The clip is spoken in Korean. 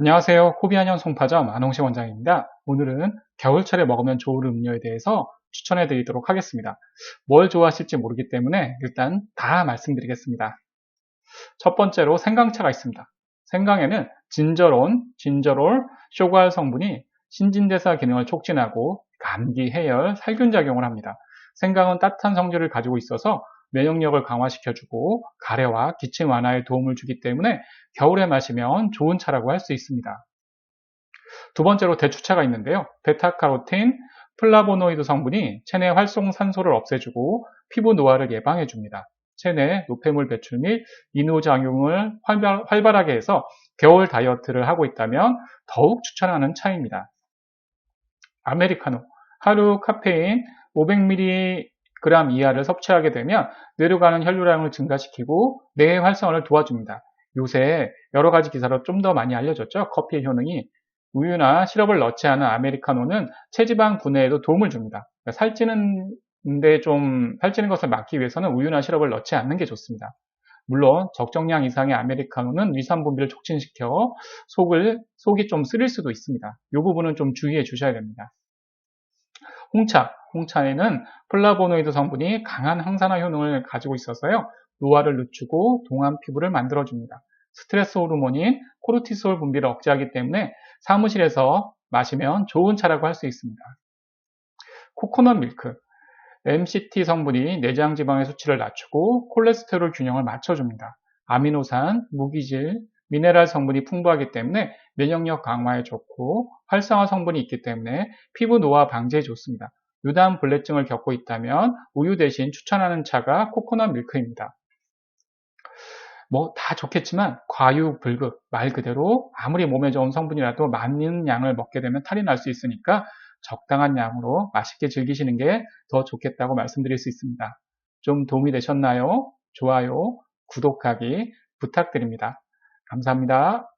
안녕하세요. 호비안녕 송파점 안홍식 원장입니다. 오늘은 겨울철에 먹으면 좋은 음료에 대해서 추천해 드리도록 하겠습니다. 뭘 좋아하실지 모르기 때문에 일단 다 말씀드리겠습니다. 첫 번째로 생강차가 있습니다. 생강에는 진저론, 진저롤, 쇼갈 성분이 신진대사 기능을 촉진하고 감기, 해열, 살균 작용을 합니다. 생강은 따뜻한 성질을 가지고 있어서 면역력을 강화시켜주고 가래와 기침 완화에 도움을 주기 때문에 겨울에 마시면 좋은 차라고 할 수 있습니다. 두 번째로 대추차가 있는데요. 베타카로틴, 플라보노이드 성분이 체내 활성산소를 없애주고 피부 노화를 예방해줍니다. 체내 노폐물 배출 및 이노작용을 활발, 하게 해서 겨울 다이어트를 하고 있다면 더욱 추천하는 차입니다. 아메리카노, 하루 카페인 500ml 그램 이하를 섭취하게 되면 뇌로 가는 혈류량을 증가시키고 뇌의 활성화를 도와줍니다. 요새 여러 가지 기사로 좀 더 많이 알려졌죠. 커피의 효능이 우유나 시럽을 넣지 않은 아메리카노는 체지방 분해에도 도움을 줍니다. 그러니까 살찌는 데 좀 살찌는 것을 막기 위해서는 우유나 시럽을 넣지 않는 게 좋습니다. 물론 적정량 이상의 아메리카노는 위산 분비를 촉진시켜 속을 속이 좀 쓰릴 수도 있습니다. 이 부분은 좀 주의해 주셔야 됩니다. 홍차, 홍차에는 플라보노이드 성분이 강한 항산화 효능을 가지고 있어서요. 노화를 늦추고 동안 피부를 만들어줍니다. 스트레스 호르몬인 코르티솔 분비를 억제하기 때문에 사무실에서 마시면 좋은 차라고 할 수 있습니다. 코코넛 밀크, MCT 성분이 내장 지방의 수치를 낮추고 콜레스테롤 균형을 맞춰줍니다. 아미노산, 무기질, 미네랄 성분이 풍부하기 때문에 면역력 강화에 좋고 활성화 성분이 있기 때문에 피부 노화 방지에 좋습니다. 유담 불내증을 겪고 있다면 우유 대신 추천하는 차가 코코넛 밀크입니다. 뭐 다 좋겠지만 과유 불급 말 그대로 아무리 몸에 좋은 성분이라도 많은 양을 먹게 되면 탈이 날 수 있으니까 적당한 양으로 맛있게 즐기시는 게 더 좋겠다고 말씀드릴 수 있습니다. 좀 도움이 되셨나요? 좋아요, 구독하기 부탁드립니다. 감사합니다.